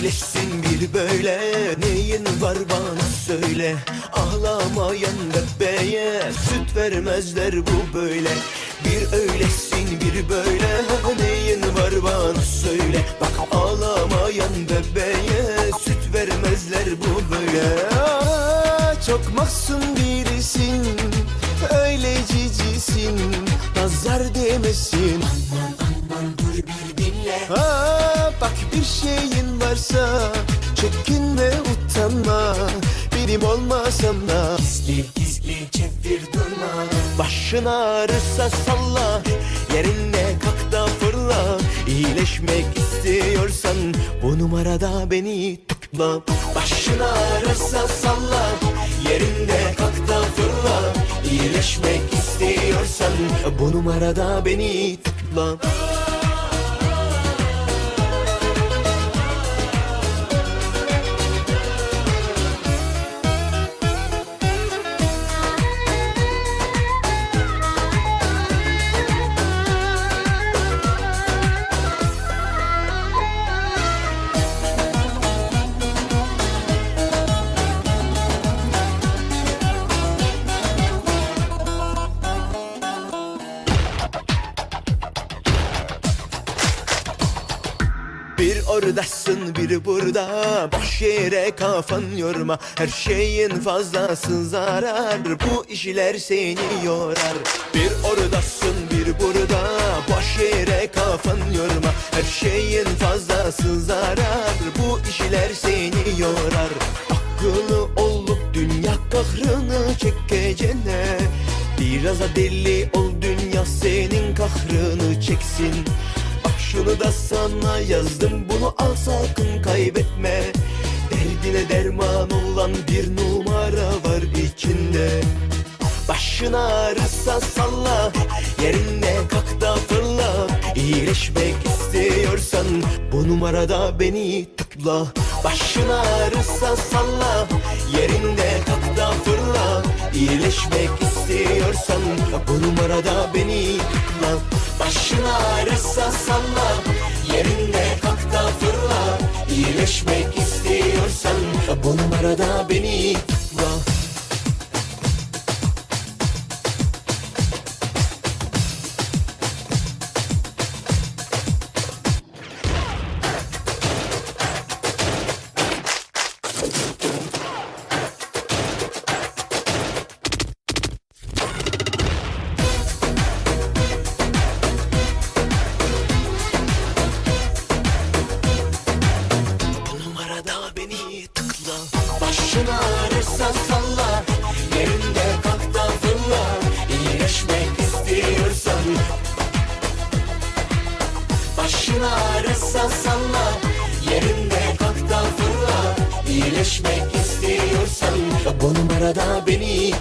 Bir öylesin bir böyle Neyin var bana söyle. Ağlamayan bebeğe Süt vermezler bu böyle. Bir öylesin bir böyle Neyin var bana söyle. Bak ağlamayan bebeğe Süt vermezler bu böyle. Aa, Çok mahzun birisin Öyle cicisin. Nazar değmesin. Aman aman dur bir dinle. Aa, bak bir şeyin varsa çekinme utanma. Benim olmasam da Gizli gizli çevir durma. Başın ağrırsa salla Yerinde kalk da fırla. İyileşmek istiyorsan Bu numarada beni tıkla. Başın ağrırsa salla Yerinde kalk da fırla. İyileşmek istiyorsan Bu numarada beni tıkla Bir oradasın bir burada. Boş yere kafan yorma. Her şeyin fazlası zarar. Bu işler seni yorar. Bir oradasın bir burada. Boş yere kafan yorma. Her şeyin fazlası zarar. Bu işler seni yorar. Akıllı olup dünya kahrını çekeceğine Biraz da deli ol dünya senin kahrını çeksin şunu da sana yazdım. Bunu al sakın kaybetme. Derdine derman olan bir numara var içinde. Başın ağrısa salla Yerinde kalk da fırla. İyileşmek istiyorsan Bu numarada beni tıkla. Başın ağrısa salla Yerinde kalk da fırla. İyileşmek istiyorsan Bu numarada beni tıkla ağrısa salla. Yerinde kalk da fırla. İyileşmek istiyorsan Bu numarada beni Başın ağrırsa salla. Yerinde kalk İyileşmek istiyorsan. Başın ağrırsa salla. Yerinde kalk İyileşmek istiyorsan. Bu numarada beni